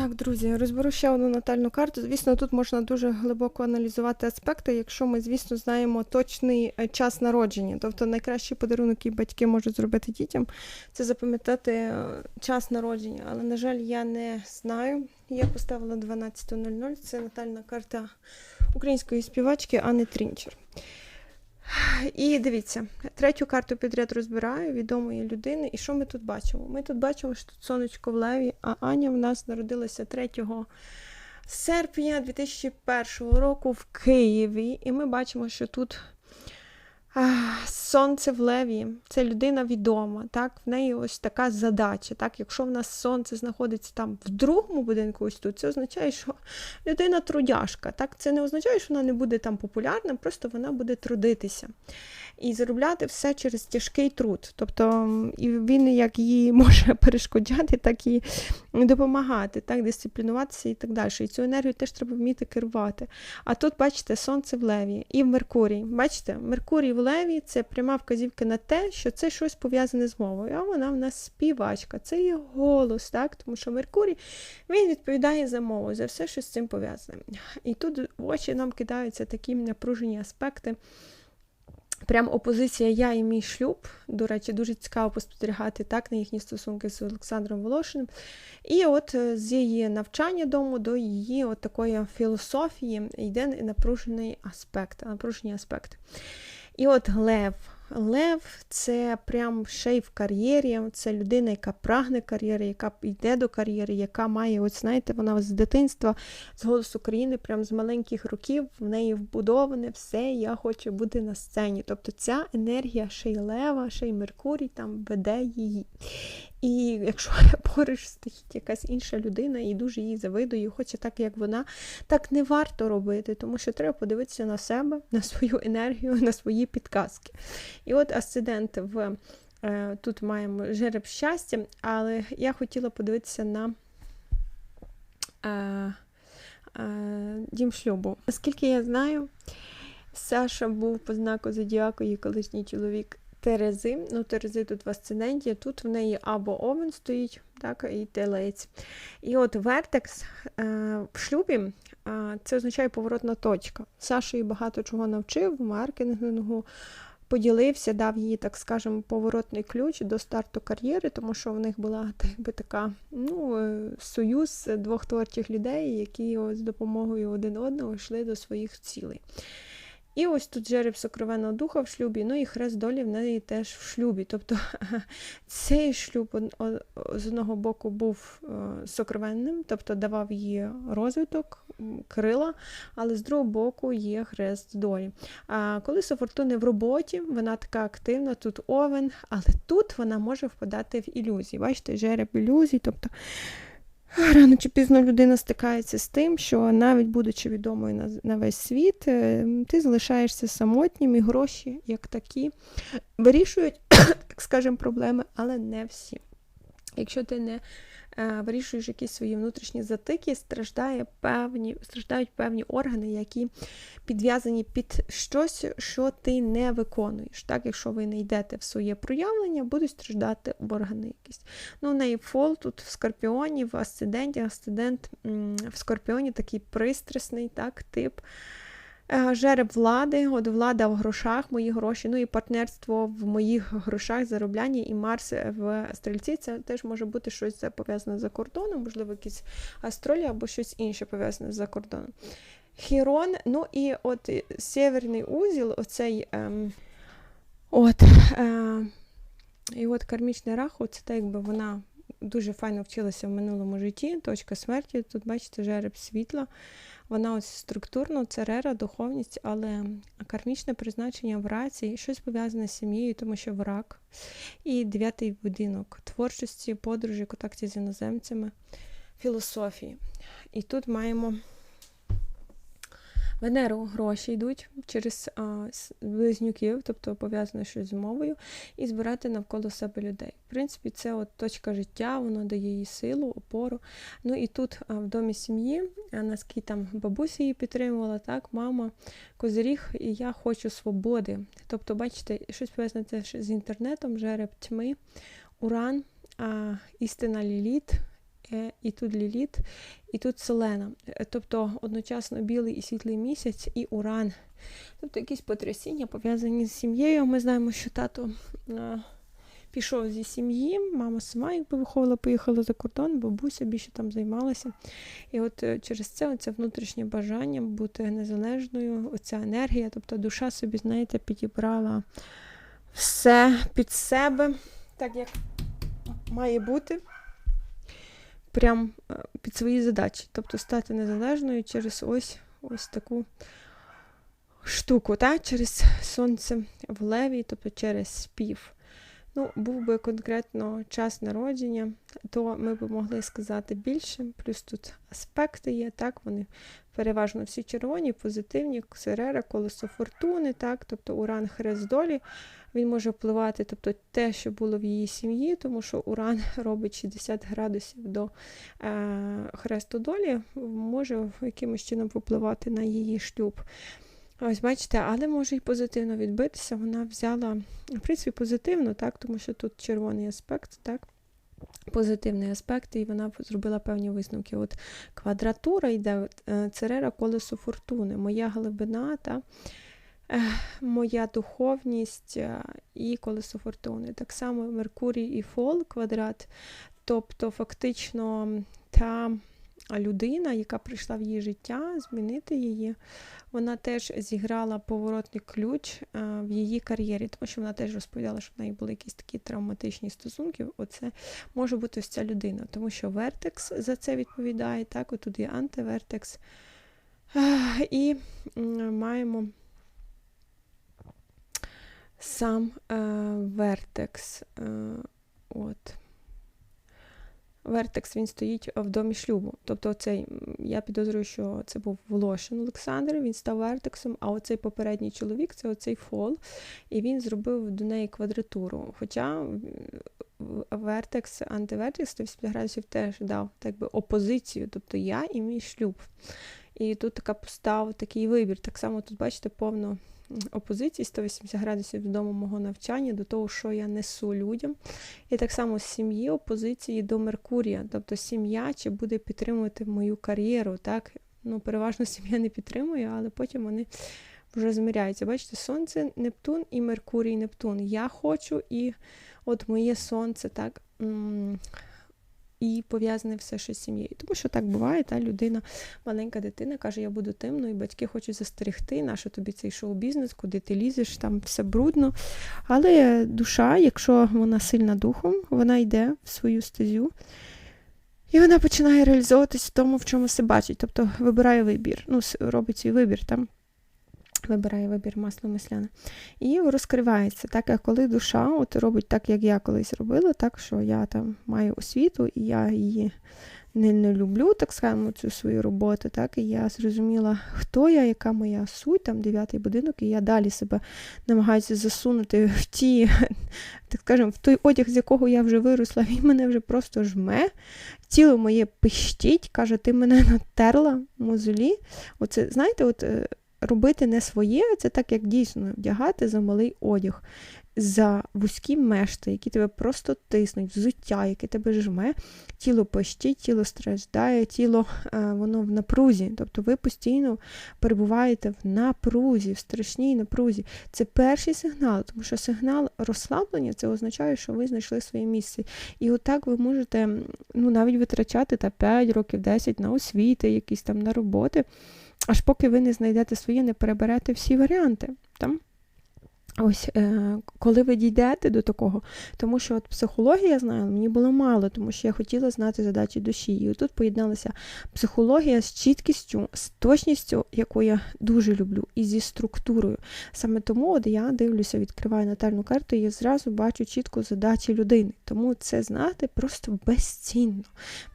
Так, друзі, розберу ще одну натальну карту. Звісно, тут можна дуже глибоко аналізувати аспекти, якщо ми, звісно, знаємо точний е, час народження. Тобто найкращий подарунок, який батьки можуть зробити дітям, це запам'ятати е, час народження. Але, на жаль, я не знаю. Я поставила 12.00. Це натальна карта української співачки Анни Трінчер. І дивіться, третю карту підряд розбираю відомої людини. І що ми тут бачимо? Ми тут бачимо, що тут сонечко в леві, а Аня в нас народилася 3 серпня 2001 року в Києві. І ми бачимо, що тут сонце в леві. Це людина відома. Так? В неї ось така задача. Так? Якщо в нас сонце знаходиться там в другому будинку, ось тут, це означає, що людина трудяшка. Так? Це не означає, що вона не буде там популярна, просто вона буде трудитися. І заробляти все через тяжкий труд. Тобто і він як їй може перешкоджати, так і допомагати, так, дисциплінуватися і так далі. І цю енергію теж треба вміти керувати. А тут, бачите, сонце в леві і в Меркурій. Бачите, Меркурій в леві це пряма вказівка на те, що це щось пов'язане з мовою. А вона в нас співачка, це її голос, так? тому що Меркурій він відповідає за мову, за все, що з цим пов'язане. І тут в очі нам кидаються такі напружені аспекти. Прям опозиція я і мій шлюб. До речі, дуже цікаво спостерігати так на їхні стосунки з Олександром Волошиним. І от е, з її навчання дому до її от такої філософії йде напружений аспект, напружені аспекти. І от Лев. Лев це прям ще й в кар'єрі. Це людина, яка прагне кар'єри, яка йде до кар'єри, яка має, от знаєте, вона з дитинства, з голосу країни, прям з маленьких років, в неї вбудоване все, я хочу бути на сцені. Тобто ця енергія ще й Лева, ще й Меркурій там веде її. І якщо поруч стоїть якась інша людина і дуже її завидує, хоче так, як вона, так не варто робити, тому що треба подивитися на себе, на свою енергію, на свої підказки. І от асцендент в е, тут маємо жереб щастя, але я хотіла подивитися на е, е, дім шлюбу. Наскільки я знаю, Саша був по знаку зодіаку, її колишній чоловік Терези. Ну, Терези тут в асценденті, тут в неї або овен стоїть, так, і телець. І от вертекс е, в шлюбі е, це означає поворотна точка. Саша її багато чого навчив, маркетингу, поділився, дав їй, так скажемо, поворотний ключ до старту кар'єри, тому що в них була би така ну, е, союз двох творчих людей, які з допомогою один одного йшли до своїх цілей. І ось тут жереб сокровенного духа в шлюбі, ну і хрест долі в неї теж в шлюбі. Тобто цей шлюб з одного боку був е, сокровенним, тобто давав їй розвиток, крила, але з другого боку є хрест долі. А колесо фортуни в роботі, вона така активна, тут овен, але тут вона може впадати в ілюзії. Бачите, жереб ілюзій, тобто Рано чи пізно людина стикається з тим, що навіть будучи відомою на, на весь світ, е, ти залишаєшся самотнім і гроші, як такі, вирішують, так скажемо, проблеми, але не всі. Якщо ти не вирішуєш якісь свої внутрішні затики, страждає певні, страждають певні органи, які підв'язані під щось, що ти не виконуєш. Так, якщо ви не йдете в своє проявлення, будуть страждати органи якісь. Ну, фол тут в скорпіоні, в асценденті. Асцендент в скорпіоні такий пристрасний так, тип. Е, Жереб влади, от влада в грошах, мої гроші, ну і партнерство в моїх грошах, заробляння, і Марс в стрільці. Це теж може бути щось пов'язане за кордоном, можливо, якісь астролі або щось інше пов'язане за кордоном. Хірон, ну і от е, северний узіл, оцей. Ем, от, е, і от кармічний раху, це так, якби вона дуже файно вчилася в минулому житті. Точка смерті. Тут, бачите, жереб світла. Вона ось структурно, це рера, духовність, але кармічне призначення в раці, щось пов'язане з сім'єю, тому що враг. І дев'ятий будинок творчості, подорожі, контакті з іноземцями, філософії. І тут маємо Венеру гроші йдуть через а, близнюків, тобто пов'язане щось з мовою, і збирати навколо себе людей. В принципі, це от точка життя, воно дає їй силу, опору. Ну і тут а, в домі сім'ї, наскільки там бабуся її підтримувала, так, мама, козиріг, і я хочу свободи. Тобто, бачите, щось пов'язане з інтернетом, жереб тьми, уран, а, істина ліліт. Е, і тут ліліт, і тут селена. Е, Тобто одночасно білий і світлий місяць, і уран. Тобто якісь потрясіння пов'язані з сім'єю. Ми знаємо, що тато е, пішов зі сім'ї, мама сама якби виховувала, поїхала за кордон, бабуся більше там займалася. І от через це оце внутрішнє бажання бути незалежною, оця енергія, тобто душа собі, знаєте, підібрала все під себе, так як має бути. Прям під свої задачі, тобто стати незалежною через ось ось таку штуку, так? через сонце в леві, тобто через спів. Ну, був би конкретно час народження, то ми б могли сказати більше. Плюс тут аспекти є, так, вони переважно всі червоні, позитивні, ксерера, колесо фортуни, так, тобто уран хрест долі. Він може впливати, тобто те, що було в її сім'ї, тому що уран робить 60 градусів до е, хресту долі, може якимось чином впливати на її шлюб. Ось, бачите, але може і позитивно відбитися. Вона взяла, в принципі, позитивно, так, тому що тут червоний аспект, так, позитивний аспект, і вона зробила певні висновки. От квадратура йде, е, церера колесо фортуни, моя глибина, та, моя духовність е, і колесо фортуни. Так само Меркурій і Фол квадрат, тобто фактично та людина, яка прийшла в її життя, змінити її, вона теж зіграла поворотний ключ е, в її кар'єрі, тому що вона теж розповідала, що в неї були якісь такі травматичні стосунки. Оце може бути ось ця людина, тому що Вертекс за це відповідає, так, отут є антивертекс. І маємо сам е, Вертекс. Е, от. Вертекс він стоїть в домі шлюбу. Тобто, цей, я підозрюю, що це був Волошин Олександр, він став вертексом, а оцей попередній чоловік це оцей фол, і він зробив до неї квадратуру. Хоча вертекс, антивертекс 180 градусів теж дав так би, опозицію, тобто я і мій шлюб. І тут така постав, такий вибір. Так само тут, бачите, повно опозиції 180 градусів додому мого навчання, до того, що я несу людям. І так само з сім'ї опозиції до Меркурія, тобто сім'я чи буде підтримувати мою кар'єру. так? Ну, Переважно сім'я не підтримує, але потім вони вже змиряються. Бачите, Сонце, Нептун і Меркурій, Нептун. Я хочу, і от моє сонце, так. І пов'язане все ще з сім'єю. Тому що так буває, та людина, маленька дитина каже, я буду темною, батьки хочуть застерегти, нащо тобі цей шоу-бізнес, куди ти лізеш, там все брудно. Але душа, якщо вона сильна духом, вона йде в свою стезю. І вона починає реалізовуватись в тому, в чому себе бачить. Тобто вибирає вибір, ну, робить свій вибір там. Вибирає вибір масло масляне. І розкривається, так як коли душа от робить так, як я колись робила, так що я там маю освіту, і я її не, не люблю, так скажемо, цю свою роботу. так, І я зрозуміла, хто я, яка моя суть, там дев'ятий будинок, і я далі себе намагаюся засунути в ті, так скажемо, в той одяг, з якого я вже виросла, він мене вже просто жме. Тіло моє пищить, каже, ти мене натерла мозолі. Оце, знаєте, от робити не своє, це так, як дійсно вдягати за малий одяг, за вузькі мешти, які тебе просто тиснуть, взуття, яке тебе жме, тіло пощить, тіло страждає, тіло воно в напрузі. Тобто ви постійно перебуваєте в напрузі, в страшній напрузі. Це перший сигнал, тому що сигнал розслаблення це означає, що ви знайшли своє місце. І отак ви можете ну, навіть витрачати та 5 років, 10 на освіти, якісь там на роботи аж поки ви не знайдете своє, не переберете всі варіанти. Там. Ось, е, коли ви дійдете до такого, тому що от психологія, знаю, мені було мало, тому що я хотіла знати задачі душі. І тут поєдналася психологія з чіткістю, з точністю, яку я дуже люблю, і зі структурою. Саме тому от я дивлюся, відкриваю натальну карту, і зразу бачу чітко задачі людини. Тому це знати просто безцінно.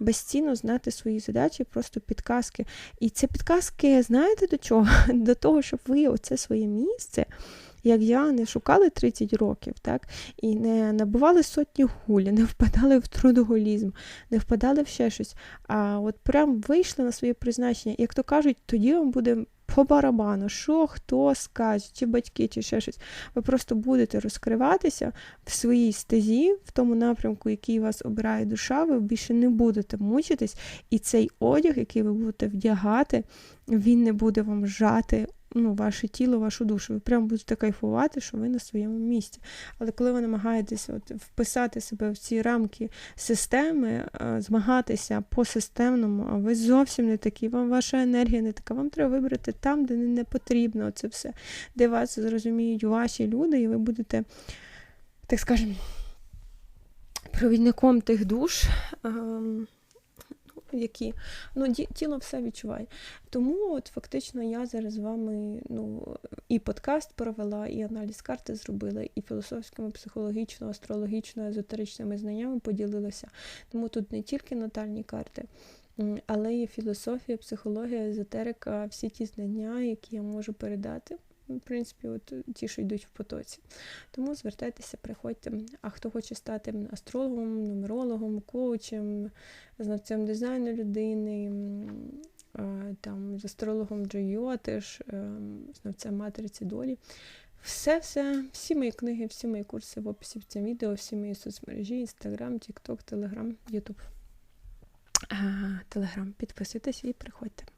Безцінно знати свої задачі, просто підказки. І це підказки, знаєте до чого? До того, щоб ви оце своє місце як я, не шукали 30 років, так, і не набували сотні гулі, не впадали в трудоголізм, не впадали в ще щось. А от прям вийшли на своє призначення. Як то кажуть, тоді вам буде по барабану, що хто скаже, чи батьки, чи ще щось. Ви просто будете розкриватися в своїй стезі, в тому напрямку, який вас обирає душа, ви більше не будете мучитись, і цей одяг, який ви будете вдягати, він не буде вам жати ну, ваше тіло, вашу душу. Ви прямо будете кайфувати, що ви на своєму місці. Але коли ви намагаєтеся от, вписати себе в ці рамки системи, е, змагатися по системному, а ви зовсім не такі, вам ваша енергія не така. Вам треба вибрати там, де не, не потрібно це все, де вас зрозуміють ваші люди, і ви будете, так скажемо, провідником тих душ. Які ну, тіло все відчуває. Тому от фактично я зараз з вами ну, і подкаст провела, і аналіз карти зробила, і філософськими, психологічно, астрологічно, езотеричними знаннями поділилася. Тому тут не тільки натальні карти, але і філософія, психологія, езотерика, всі ті знання, які я можу передати. В принципі, от ті, що йдуть в потоці. Тому звертайтеся, приходьте. А хто хоче стати астрологом, нумерологом, коучем, знавцем дизайну людини, е, там, з астрологом Джойо, теж е, знавцем матриці долі. Все, все, всі мої книги, всі мої курси в описі в цьому відео, всі мої соцмережі, Інстаграм, Тікток, Телеграм, Ютуб. Телеграм. Підписуйтесь і приходьте.